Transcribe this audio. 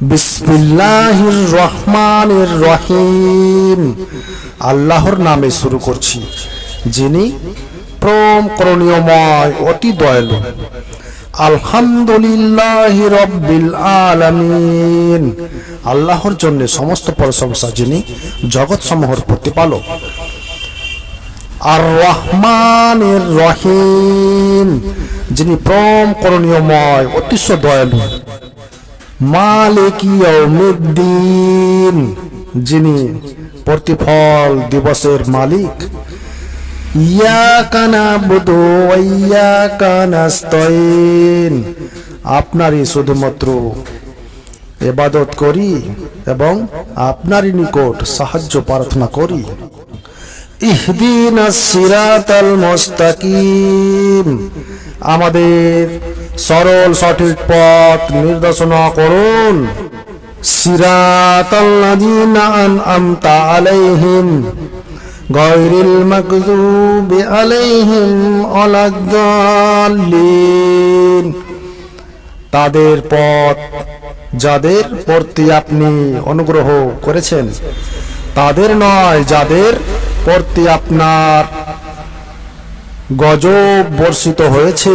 বিসমিল্লাহির রহমানির রহিম আল্লাহর নামে শুরু করছি, যিনি প্রম করণীয়ময়, অতি দয়ালু। আলহামদুলিল্লাহ রব্বিল আলামিন। আল্লাহর জন্য সমস্ত প্রশংসা যিনি জগৎ সমূহের প্রতিপালক। আর রহমানের রহিম, যিনি প্রম করণীয়ময় অতিশ দয়ালু। মালিক ইয়াউমিদ্দিন, যিনি প্রতিফল দিবসের মালিক। ইয়াকা নাবুদু ওয়া ইয়াকা নাস্তাইন আপনারই শুধুমাত্র এবাদত করি এবং আপনারই নিকট সাহায্য প্রার্থনা করি। ইহদিন সিরাতাল মুস্তাকিম, আমাদের সরল সঠিক পথ নির্দেশনা করুন। আলাইহিম তাদের পথ যাদের প্রতি আপনি অনুগ্রহ করেছেন, তাদের নয়, যাদের প্রতি আপনার গজব বর্ষিত হয়েছে।